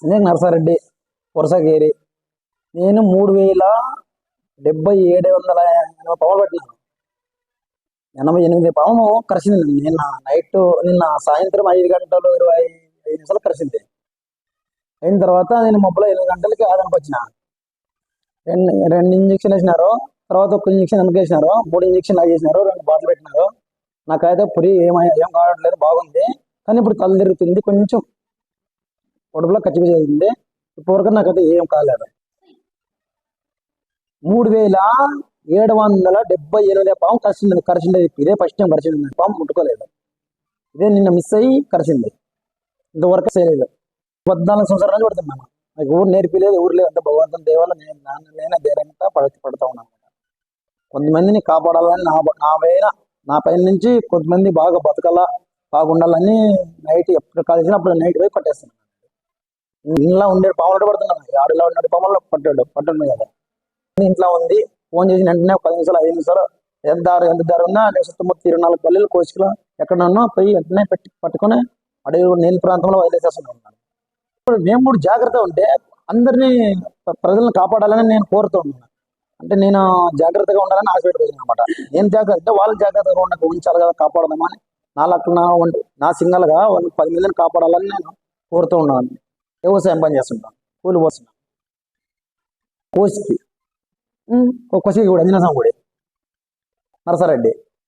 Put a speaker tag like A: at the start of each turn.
A: సంజయ్ నరసారెడ్డి వరుసగేరి. నేను మూడు వేల డెబ్బై ఏడు వందల ఎనభై పావులు పట్టినాను. ఎనభై ఎనిమిది పాము కరిసింది. నిన్న నైట్ నిన్న సాయంత్రం ఐదు గంటలు ఇరవై ఐదు నిమిషాలు కరిసింది. అయిన తర్వాత నేను మొబ్బలో ఎనిమిది గంటలకి ఆదానికి వచ్చిన. రెండు రెండు ఇంజక్షన్ వేసినారు. తర్వాత ఒక ఇంజక్షన్ వెనక వేసినారు. మూడు ఇంజక్షన్ వేసినారు. రెండు బాటిల్ పెట్టినారు. నాకైతే పురి ఏమై ఏం కావట్లేదు. బాగుంది. కానీ ఇప్పుడు తల తిరుగుతుంది. కొంచెం పొడుపులో ఖర్చు చేసింది. ఇప్పటివరకు నాకైతే ఏం కాలేదు. మూడు వేల ఏడు వందల డెబ్బై ఎనిమిది పాము కరిచింది కరిచింది ఇదే ఫస్ట్ టైం కరిచింది పాము ముట్టుకోలేదు. ఇదే నిన్న మిస్ అయ్యి కరిచింది ఇంతవరకు చేయలేదు. పద్నాలుగు సంవత్సరాలు నుంచి పడుతున్నాను నాకు ఊరు నేర్పిలేదు ఊరు లేదు అంత భగవంతుని దేవాల నేను నా- నేనే ధైర్యంగా పడ పడుతూ ఉన్నాను కొంతమందిని కాపాడాలని నా నా పైన నా పైన నుంచి కొంతమంది బాగా బతకాల బాగుండాలని నైట్ ఎప్పుడు కలిసినప్పుడు నైట్ పోయి కొట్టేస్తాను ఇంట్లో ఉండే పాములు పడుతున్నాను ఆడలో ఉన్నట్టు పాములు పట్టాడు పట్టాడు కదా. ఇంట్లో ఉంది ఫోన్ చేసిన వెంటనే పది నిమిషాలు ఐదు నిమిషాలు ఎంత దారి ఎంత దారి ఉన్నా నేను ఇరవై నాలుగు పల్లెలు కోసుకులో ఎక్కడ ఉన్నా పోయి వెంటనే పెట్టి పట్టుకొని అడవి నీళ్ళ ప్రాంతంలో వదిలేసేస్తున్నాను ఇప్పుడు మేము కూడా జాగ్రత్త ఉంటే అందరినీ ప్రజలను కాపాడాలని నేను కోరుతూ ఉన్నాను. అంటే నేను జాగ్రత్తగా ఉండాలని ఆశపెట్టుకోవచ్చు అనమాట నేను జాగ్రత్త అంటే వాళ్ళు జాగ్రత్తగా ఉండక ఉంచాలి కదా కాపాడదామని నా లెక్క నా నా సింగల్గా వాళ్ళు పది మందిని కాపాడాలని నేను కోరుతూ ఉన్నాను. వ్యవసాయం పని చేస్తుంటాను కూలి పోస్తున్నాను కోసికి. కొసికి కూడా అంజనా గుడి. నరసారెడ్డి.